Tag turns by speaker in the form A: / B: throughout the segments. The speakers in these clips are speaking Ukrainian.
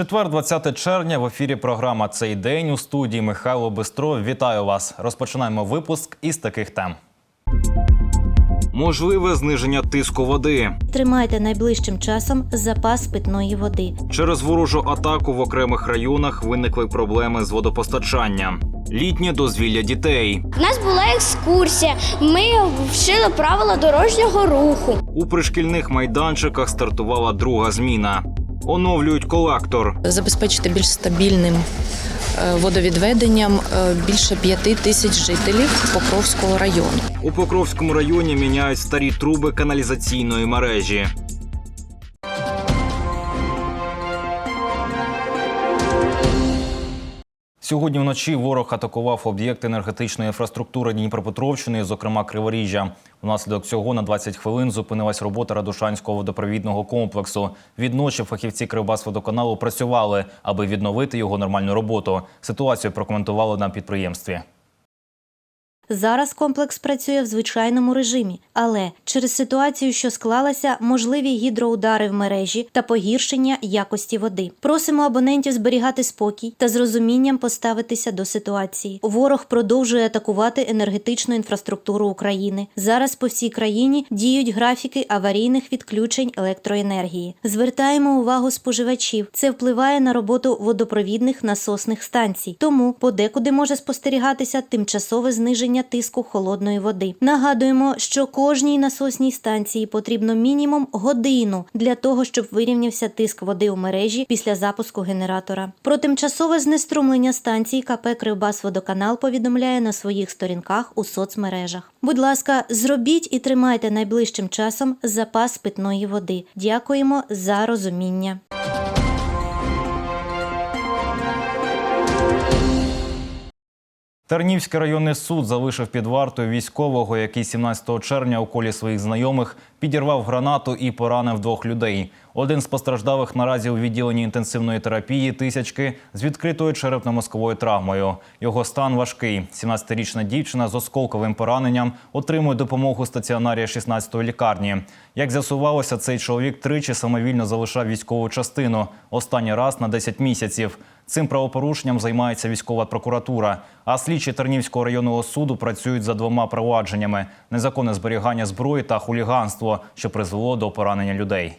A: Четвер, 20 червня, в ефірі програма Цей день у студії Михайло Бистров. Вітаю вас. Розпочинаємо випуск із таких тем. Можливе зниження тиску води
B: Тримайте найближчим часом запас питної води.
A: через ворожу атаку в окремих районах виникли проблеми з водопостачанням. Літнє дозвілля дітей
C: У нас була екскурсія. Ми вчили правила дорожнього руху.
A: у пришкільних майданчиках стартувала друга зміна. Оновлюють колектор.
D: забезпечити більш стабільним е, водовідведенням е, більше п'яти тисяч жителів Покровського району.
A: У Покровському районі міняють старі труби каналізаційної мережі. Сьогодні вночі ворог атакував об'єкти енергетичної інфраструктури Дніпропетровщини, зокрема Криворіжжя. Внаслідок цього на 20 хвилин зупинилась робота Радушанського водопровідного комплексу. Відночі фахівці Кривбасводоканалу працювали, аби відновити його нормальну роботу. Ситуацію прокоментували на підприємстві.
B: Зараз комплекс працює в звичайному режимі, але через ситуацію, що склалася, можливі гідроудари в мережі та погіршення якості води. Просимо абонентів зберігати спокій та з розумінням поставитися до ситуації. Ворог продовжує атакувати енергетичну інфраструктуру України. Зараз по всій країні діють графіки аварійних відключень електроенергії. Звертаємо увагу споживачів. Це впливає на роботу водопровідних насосних станцій. Тому подекуди може спостерігатися тимчасове зниження тиску холодної води. Нагадуємо, що кожній насосній станції потрібно мінімум годину для того, щоб вирівнявся тиск води у мережі після запуску генератора. Про тимчасове знеструмлення станцій КП Кривбасводоканал повідомляє на своїх сторінках у соцмережах. Будь ласка, зробіть і тримайте найближчим часом запас питної води. Дякуємо за розуміння.
A: Тернівський районний суд залишив під вартою військового, який 17 червня у колі своїх знайомих підірвав гранату і поранив двох людей. Один з постраждалих наразі у відділенні інтенсивної терапії тисячки з відкритою черепно-мозковою травмою. Його стан важкий. 17-річна дівчина з осколковим пораненням отримує допомогу у стаціонарі 16-ї лікарні. Як з'ясувалося, цей чоловік тричі самовільно залишав військову частину. Останній раз на 10 місяців. Цим правопорушенням займається військова прокуратура. А слідчі Тернівського районного суду працюють за двома провадженнями: незаконне зберігання зброї та хуліганство, що призвело до поранення людей.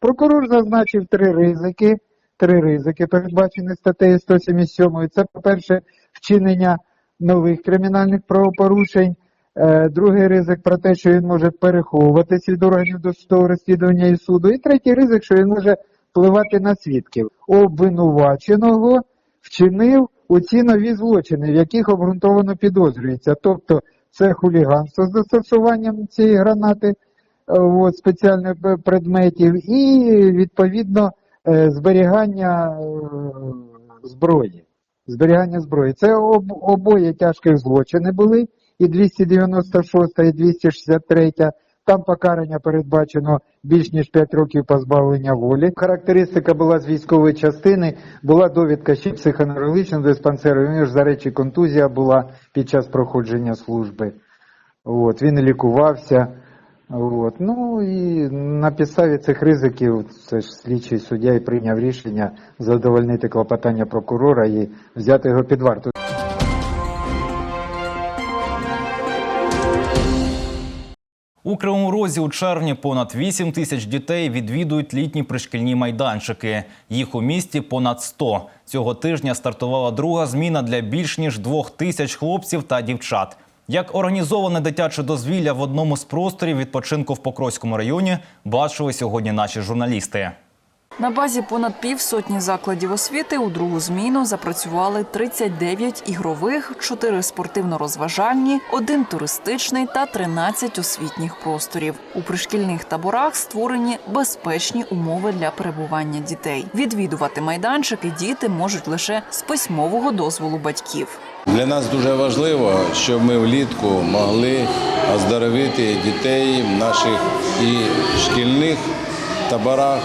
E: Прокурор зазначив три ризики. Три ризики, передбачені статтею 177. Це, по-перше, вчинення нових кримінальних правопорушень. Е, Другий ризик про те, що він може переховуватись від органів досудового розслідування і суду. І третій ризик, що він може впливати на свідків. Обвинуваченого вчинив у ці нові злочини, в яких обґрунтовано підозрюється. Тобто це хуліганство з застосуванням цієї гранати, от, спеціальних предметів і відповідно е, зберігання е, зброї. Зберігання зброї. Це об, обоє тяжких злочини були, і 296, і 263. Там покарання передбачено більш ніж 5 років позбавлення волі. Характеристика була з військової частини, була довідка ще психоневрологічного диспансеру. У за речі, контузія була під час проходження служби. От, він лікувався. От. Ну і на підставі цих ризиків це ж слідчий суддя і прийняв рішення задовольнити клопотання прокурора і взяти його під варту.
A: У Кривому Розі у червні понад 8 тисяч дітей відвідують літні пришкільні майданчики. Їх у місті понад 100. Цього тижня стартувала друга зміна для більш ніж двох тисяч хлопців та дівчат. Як організоване дитяче дозвілля в одному з просторів відпочинку в Покровському районі, бачили сьогодні наші журналісти.
F: На базі понад півсотні закладів освіти у другу зміну запрацювали 39 ігрових, 4 спортивно-розважальні, 1 туристичний та 13 освітніх просторів. У пришкільних таборах створені безпечні умови для перебування дітей. Відвідувати майданчики діти можуть лише з письмового дозволу батьків.
G: Для нас дуже важливо, щоб ми влітку могли оздоровити дітей наших і шкільних таборах,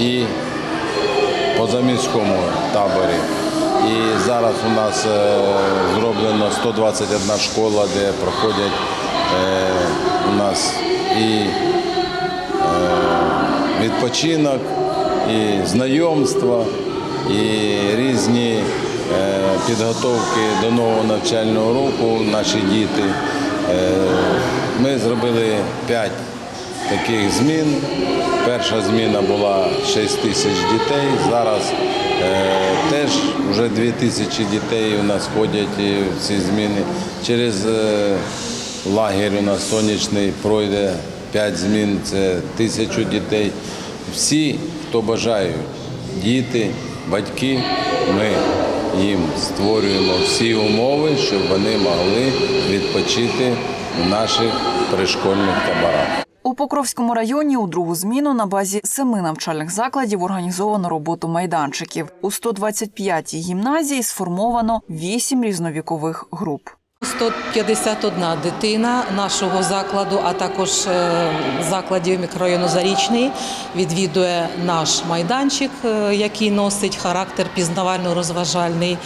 G: і позаміському таборі. І зараз у нас е, зроблено 121 школа, де проходять е, у нас і е, відпочинок, і знайомства, і різні підготовки до нового навчального року наші діти. Ми зробили п'ять таких змін. Перша зміна була 6 тисяч дітей. Зараз е, теж вже 2 тисячі дітей у нас ходять в ці зміни. Через е, лагерь у нас сонячний пройде 5 змін, це тисячу дітей. Всі, хто бажають, діти, батьки, ми їм створюємо всі умови, щоб вони могли відпочити в наших пришкольних таборах.
F: У Покровському районі у другу зміну на базі семи навчальних закладів організовано роботу майданчиків. У 125-й гімназії сформовано вісім різновікових груп.
H: 151 дитина нашого закладу, а також е, закладів мікрорайону Зарічний відвідує наш майданчик, е, який носить характер пізнавально-розважальний.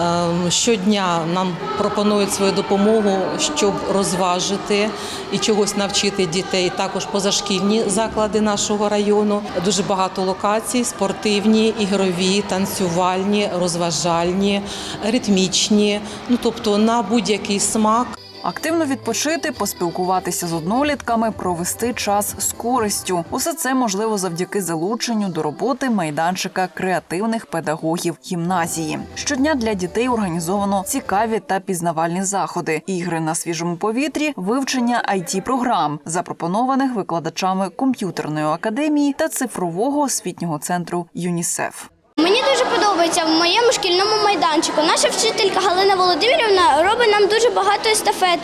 H: Ем, Щодня нам пропонують свою допомогу, щоб розважити і чогось навчити дітей. Також позашкільні заклади нашого району. Дуже багато локацій: спортивні, ігрові, танцювальні, розважальні, ритмічні. Ну тобто на будь-який смак.
F: Активно відпочити, поспілкуватися з однолітками, провести час з користю. Усе це можливо завдяки залученню до роботи майданчика креативних педагогів гімназії. Щодня для дітей організовано цікаві та пізнавальні заходи, ігри на свіжому повітрі, вивчення it програм, запропонованих викладачами комп'ютерної академії та цифрового освітнього центру ЮНІСЕФ.
C: Мені дуже подобається в моєму шкільному майданчику. Наша вчителька Галина Володимирівна робить нам дуже багато естафет.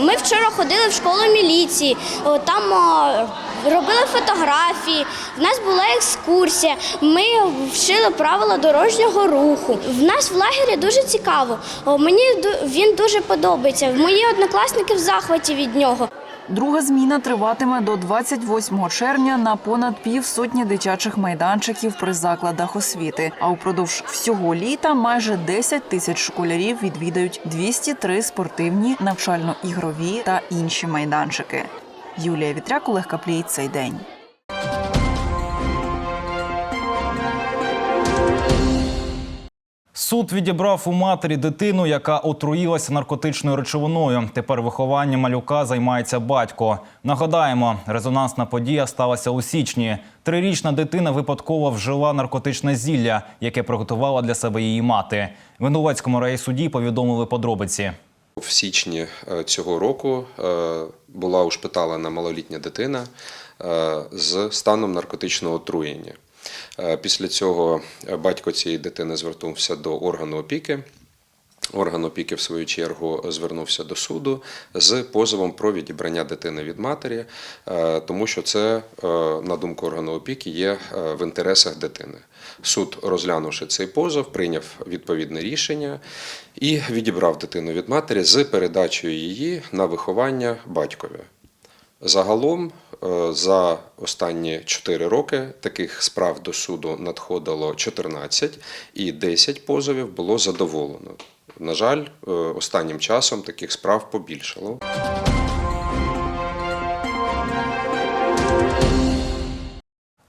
C: Ми вчора ходили в школу міліції, там робили фотографії. В нас була екскурсія. Ми вчили правила дорожнього руху. В нас в лагері дуже цікаво. Мені він дуже подобається. Мої однокласники в захваті від нього.
F: Друга зміна триватиме до 28 червня на понад півсотні дитячих майданчиків при закладах освіти. А упродовж всього літа майже 10 тисяч школярів відвідають 203 спортивні, навчально-ігрові та інші майданчики. Юлія Вітряк, Олег Каплій. Цей день.
A: Суд відібрав у матері дитину, яка отруїлася наркотичною речовиною. Тепер вихованням малюка займається батько. Нагадаємо, резонансна подія сталася у січні. Трирічна дитина випадково вжила наркотичне зілля, яке приготувала для себе її мати. Винуватському райсуді повідомили подробиці.
I: В січні е, цього року е, була ушпиталена малолітня дитина е, з станом наркотичного отруєння. Е, Після цього е, батько цієї дитини звернувся до органу опіки. Орган опіки, в свою чергу, звернувся до суду з позовом про відібрання дитини від матері, е, тому що це, на думку органу опіки, є в інтересах дитини. Суд, розглянувши цей позов, прийняв відповідне рішення і відібрав дитину від матері з передачею її на виховання батькові. Загалом е, за останні 4 роки таких справ до суду надходило 14 і 10 позовів було задоволено. На жаль, е, останнім часом таких справ побільшало.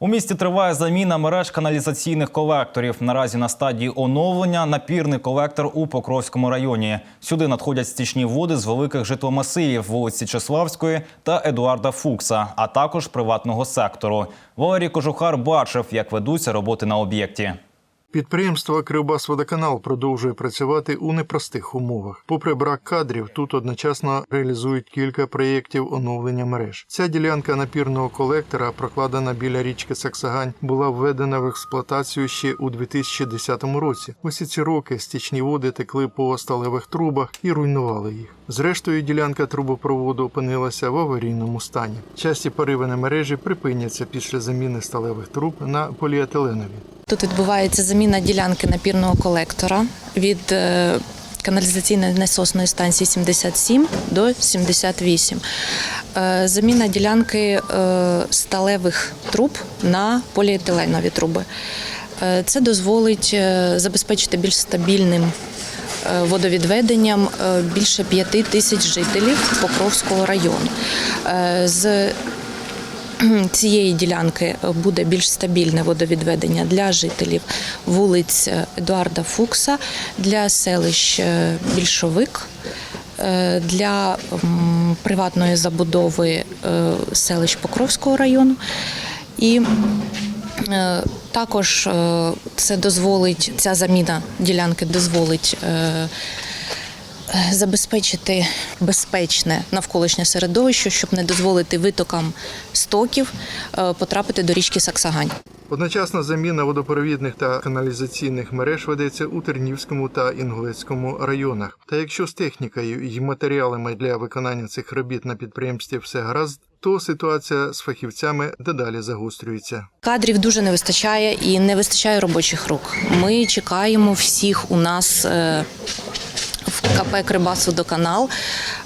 A: У місті триває заміна мереж каналізаційних колекторів. Наразі на стадії оновлення напірний колектор у Покровському районі. Сюди надходять стічні води з великих житломасивів вулиці Чеславської та Едуарда Фукса, а також приватного сектору. Валерій Кожухар бачив, як ведуться роботи на об'єкті.
J: Підприємство Кривбасводоканал продовжує працювати у непростих умовах. Попри брак кадрів, тут одночасно реалізують кілька проєктів оновлення мереж. Ця ділянка напірного колектора, прокладена біля річки Саксагань, була введена в експлуатацію ще у 2010 році. Усі ці роки стічні води текли по сталевих трубах і руйнували їх. Зрештою, ділянка трубопроводу опинилася в аварійному стані. Часті пориви мережі припиняться після заміни сталевих труб на поліетиленові.
D: Тут відбувається заміна ділянки напірного колектора від е, каналізаційної насосної станції 77 до 78. Е, Заміна ділянки е, сталевих труб на поліетиленові труби. Це дозволить забезпечити більш стабільним водовідведенням більше п'яти тисяч жителів Покровського району. З цієї ділянки буде більш стабільне водовідведення для жителів вулиць Едуарда Фукса, для селищ е, Більшовик. е, Для приватної забудови е, селищ Покровського району і Е, Також е, це дозволить, ця заміна ділянки дозволить е, е, забезпечити безпечне навколишнє середовище, щоб не дозволити витокам стоків е, потрапити до річки Саксагань.
J: Одночасна заміна водопровідних та каналізаційних мереж ведеться у Тернівському та Інгулецькому районах. Та якщо з технікою і матеріалами для виконання цих робіт на підприємстві все гаразд, то ситуація з фахівцями дедалі загострюється.
D: Кадрів дуже не вистачає і не вистачає робочих рук. Ми чекаємо всіх у нас е, КП Крибасводоканал.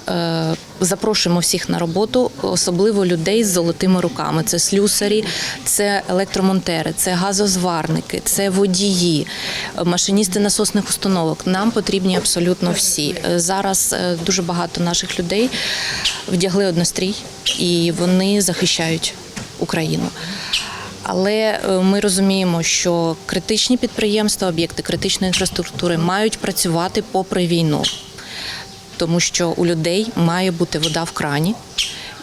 D: Е, Запрошуємо всіх на роботу, особливо людей з золотими руками. Це слюсарі, це електромонтери, це газозварники, це водії, машиністи насосних установок. Нам потрібні абсолютно всі. Е, Зараз е, дуже багато наших людей вдягли однострій і вони захищають Україну. Але е, ми розуміємо, що критичні підприємства, об'єкти критичної інфраструктури мають працювати попри війну, тому що у людей має бути вода в крані,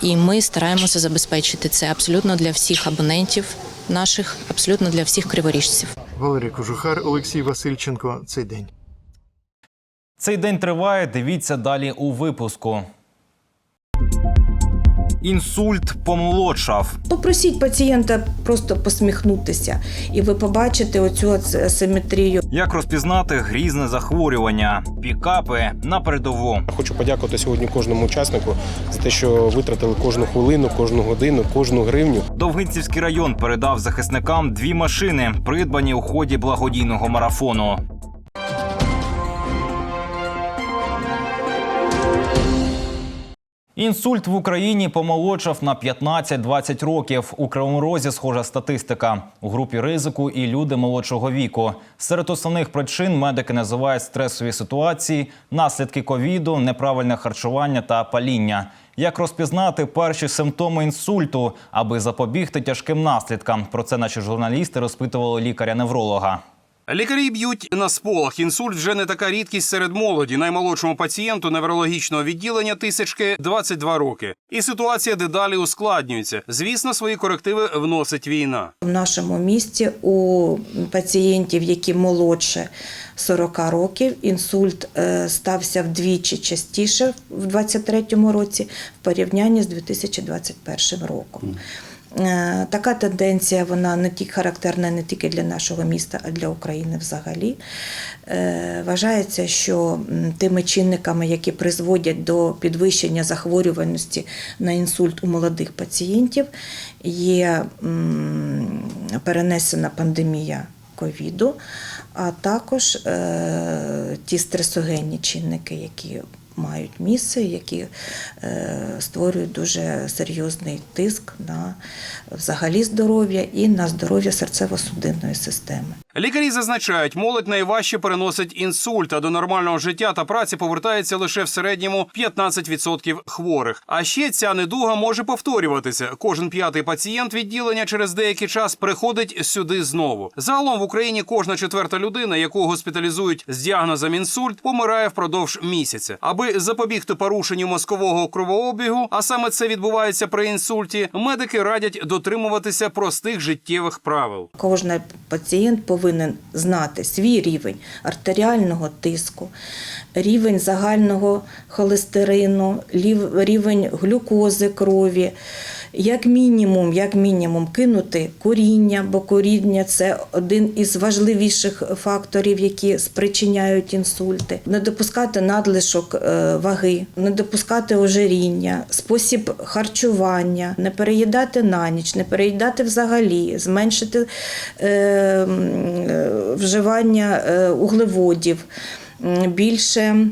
D: і ми стараємося забезпечити це абсолютно для всіх абонентів наших, абсолютно для всіх криворіжців.
J: Валерій Кожухар, Олексій Васильченко. Цей день.
A: Цей день триває. Дивіться далі у випуску. Інсульт помолодшав.
K: Попросіть пацієнта просто посміхнутися, і ви побачите оцю ас- асиметрію.
A: Як розпізнати грізне захворювання? Пікапи на передову.
L: Хочу подякувати сьогодні кожному учаснику за те, що витратили кожну хвилину, кожну годину, кожну гривню.
A: Довгинцівський район передав захисникам дві машини, придбані у ході благодійного марафону. Інсульт в Україні помолодшав на 15-20 років. У Кривому Розі схожа статистика. У групі ризику і люди молодшого віку. Серед основних причин медики називають стресові ситуації, наслідки ковіду, неправильне харчування та паління. Як розпізнати перші симптоми інсульту, аби запобігти тяжким наслідкам? Про це наші журналісти розпитували лікаря-невролога.
M: Лікарі б'ють на сполох. Інсульт вже не така рідкість серед молоді. Наймолодшому пацієнту неврологічного відділення тисячки 22 роки. І ситуація дедалі ускладнюється. Звісно, свої корективи вносить війна.
K: В нашому місті у пацієнтів, які молодше 40 років, інсульт е, стався вдвічі частіше в 2023 році в порівнянні з 2021 роком. Е, Така тенденція вона не тільки характерна не тільки для нашого міста, а для України взагалі. Е, Вважається, що тими чинниками, які призводять до підвищення захворюваності на інсульт у молодих пацієнтів, є перенесена пандемія ковіду, а також е, ті стресогенні чинники, які мають місце, які е, створюють дуже серйозний тиск на взагалі здоров'я і на здоров'я серцево-судинної системи.
M: Лікарі зазначають, молодь найважче переносить інсульт, а до нормального життя та праці повертається лише в середньому 15% хворих. А ще ця недуга може повторюватися. Кожен п'ятий пацієнт відділення через деякий час приходить сюди знову. Загалом в Україні кожна четверта людина, яку госпіталізують з діагнозом інсульт, помирає впродовж місяця. Аби запобігти порушенню мозкового кровообігу, а саме це відбувається при інсульті, медики радять дотримуватися простих життєвих правил.
K: Кожен пацієнт повинен знати свій рівень артеріального тиску, рівень загального холестерину, рівень глюкози крові. Як мінімум, як мінімум, кинути куріння, бо куріння це один із важливіших факторів, які спричиняють інсульти. Не допускати надлишок е, ваги, не допускати ожиріння, спосіб харчування, не переїдати на ніч, не переїдати взагалі, зменшити е, е, вживання е, углеводів, більше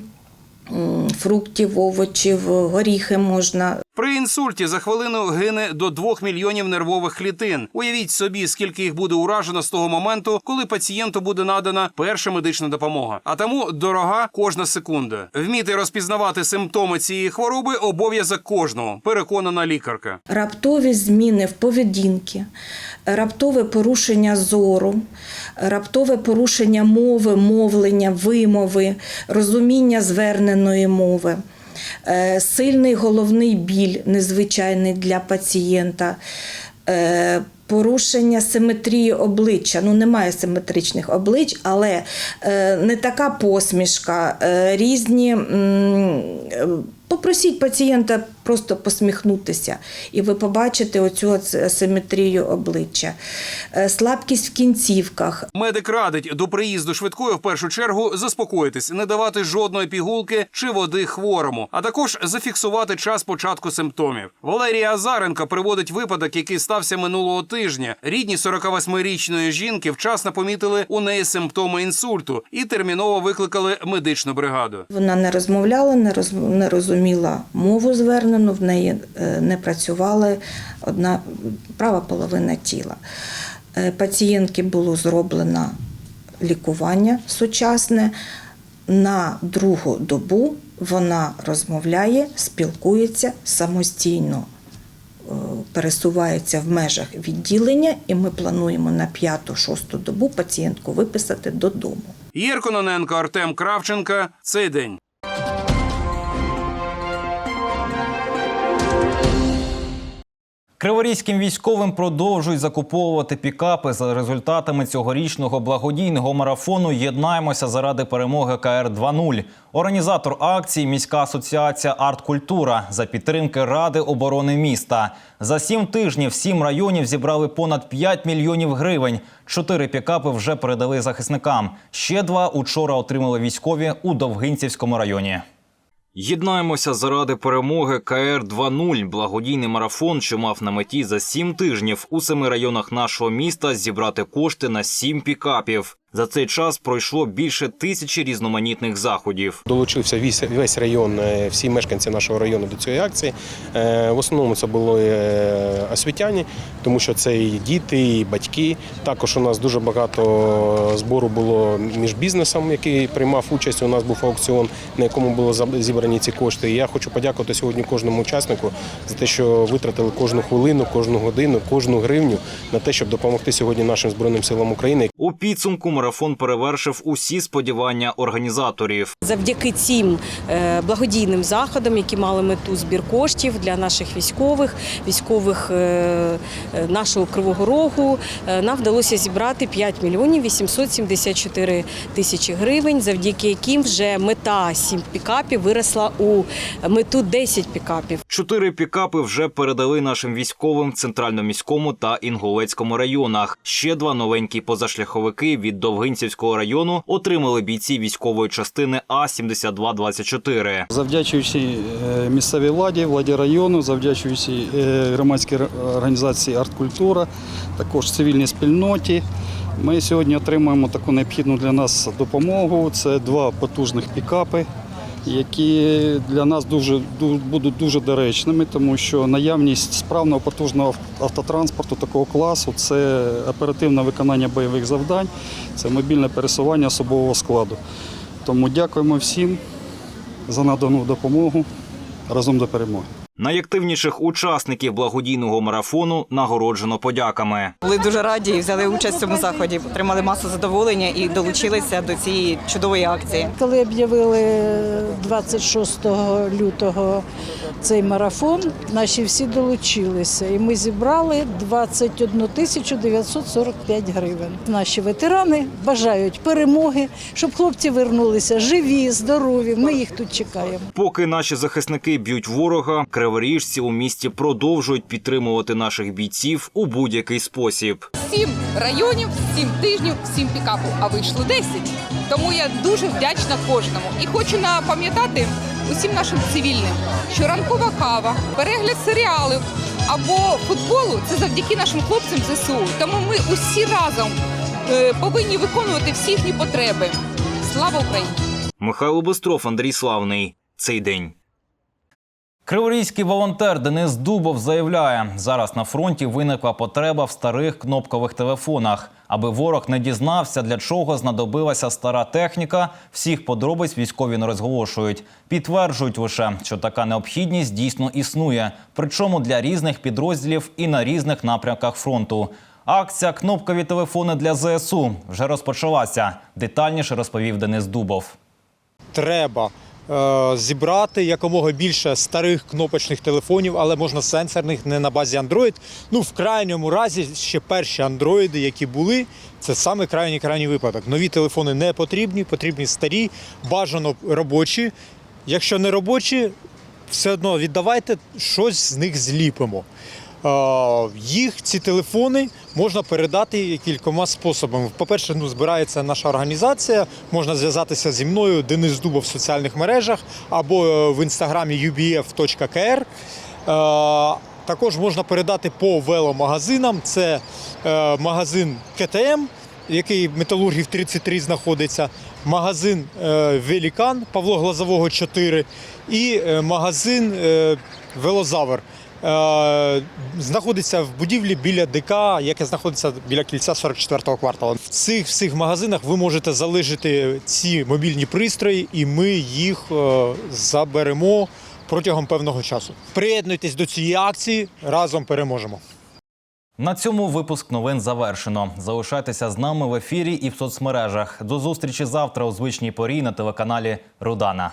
K: фруктів, овочів, горіхи можна
M: При інсульті за хвилину гине до 2 мільйонів нервових клітин. Уявіть собі, скільки їх буде уражено з того моменту, коли пацієнту буде надана перша медична допомога. А тому дорога кожна секунда. Вміти розпізнавати симптоми цієї хвороби обов'язок кожного, переконана лікарка.
K: Раптові зміни в поведінці, раптове порушення зору, раптове порушення мови, мовлення, вимови, розуміння зверненої мови, сильний головний біль, незвичайний для пацієнта. е, Порушення симетрії обличчя. Ну, немає симетричних облич, але е, не така посмішка, е, різні. е, Попросіть пацієнта просто посміхнутися, і ви побачите оцю ас- асиметрію обличчя. Е, Слабкість в кінцівках,
M: Медик радить до приїзду швидкої в першу чергу заспокоїтись, не давати жодної пігулки чи води хворому, а також зафіксувати час початку симптомів. Валерія Азаренко приводить випадок, який стався минулого тижня. Рідні 48-річної жінки вчасно помітили у неї симптоми інсульту і терміново викликали медичну бригаду.
K: Вона не розмовляла, не, роз, не розуміла мову звернену, в неї е, не працювала одна права половина тіла. Е, Пацієнтки було зроблено лікування сучасне. На другу добу вона розмовляє, спілкується самостійно, е, пересувається в межах відділення, і ми плануємо на п'яту-шосту добу пацієнтку виписати додому.
M: Єркононенко, Артем Кравченка. Цей день.
A: Криворізьким військовим продовжують закуповувати пікапи за результатами цьогорічного благодійного марафону. Єднаємося заради перемоги КР 2.0. Організатор акції міська асоціація Арткультура за підтримки Ради оборони міста. За сім тижнів сім районів зібрали понад 5 мільйонів гривень. Чотири пікапи вже передали захисникам. Ще два учора отримали військові у Довгинцівському районі. Єднаємося заради перемоги КР 2.0 – благодійний марафон, що мав на меті за сім тижнів у семи районах нашого міста зібрати кошти на сім пікапів. За цей час пройшло більше тисячі різноманітних заходів.
L: Долучився весь, весь район, е, всі мешканці нашого району до цієї акції. Е, В основному це були е, освітяні, тому що це і діти, і батьки. Також у нас дуже багато збору було між бізнесом, який приймав участь. У нас був аукціон, на якому заб- зібрані ці кошти. І я хочу подякувати сьогодні кожному учаснику за те, що витратили кожну хвилину, кожну годину, кожну гривню на те, щоб допомогти сьогодні нашим збройним силам України.
A: У підсумку марафон перевершив усі сподівання організаторів.
N: Завдяки цим е, благодійним заходам, які мали мету збір коштів для наших військових, військових е, е, нашого Кривого Рогу, нам вдалося зібрати 5 мільйонів 874 тисячі гривень, завдяки яким вже мета 7 пікапів виросла у мету 10 пікапів.
A: Чотири пікапи вже передали нашим військовим в центрально-міському та Інгулецькому районах. Ще два новенькі позашляховики від Довгинцівського району отримали бійці військової частини А 7224
O: Завдячуючи е, місцевій владі, владі району, завдячуючи е, громадській організації Арткультура, також цивільній спільноті. Ми сьогодні отримуємо таку необхідну для нас допомогу. Це два потужних пікапи, які для нас дуже, ду- будуть дуже доречними, тому що наявність справного потужного автотранспорту такого класу це оперативне виконання бойових завдань, це мобільне пересування особового складу. Тому дякуємо всім за надану допомогу разом до перемоги.
A: Найактивніших учасників благодійного марафону нагороджено подяками.
P: Були дуже раді і взяли участь в цьому заході, отримали масу задоволення і долучилися до цієї чудової акції.
Q: Коли об'явили 26 лютого цей марафон, наші всі долучилися, і ми зібрали 21 тисячу 945 гривень. Наші ветерани бажають перемоги, щоб хлопці вернулися живі, здорові. Ми їх тут чекаємо.
A: Поки наші захисники б'ють ворога, криворіжці у місті продовжують підтримувати наших бійців у будь-який спосіб.
R: Сім районів, сім тижнів, сім пікапу, а вийшло 10. Тому я дуже вдячна кожному. І хочу напам'ятати усім нашим цивільним, що ранкова кава, перегляд серіалів або футболу це завдяки нашим хлопцям ЗСУ. Тому ми усі разом е, повинні виконувати всі їхні потреби. Слава Україні!
A: Михайло Бистров, Андрій Славний. Цей день. Криворізький волонтер Денис Дубов заявляє, зараз на фронті виникла потреба в старих кнопкових телефонах. Аби ворог не дізнався, для чого знадобилася стара техніка, всіх подробиць військові не розголошують. Підтверджують лише, що така необхідність дійсно існує, причому для різних підрозділів і на різних напрямках фронту. Акція Кнопкові телефони для ЗСУ вже розпочалася. Детальніше розповів Денис Дубов.
S: треба зібрати якомога більше старих кнопочних телефонів, але можна сенсорних не на базі Android. Ну, в крайньому разі, ще перші андроїди, які були, це саме крайній крайній випадок. Нові телефони не потрібні, потрібні старі, бажано робочі. Якщо не робочі, все одно віддавайте, щось з них зліпимо. Їх ці телефони можна передати кількома способами. По-перше, ну, збирається наша організація, можна зв'язатися зі мною Денис Дуба в соціальних мережах або е, в інстаграмі ubf.kr. Е, Також можна передати по веломагазинам. Це е, магазин КТМ, який металургів 33 знаходиться, магазин Велікан Павло Глазового 4 і магазин Велозавр. Е, знаходиться в будівлі біля ДК, яке знаходиться біля кільця 44-го кварталу. В цих всіх магазинах ви можете залишити ці мобільні пристрої, і ми їх е, заберемо протягом певного часу. Приєднуйтесь до цієї акції, разом переможемо.
A: На цьому випуск новин завершено. Залишайтеся з нами в ефірі і в соцмережах. До зустрічі завтра у звичній порі на телеканалі Рудана.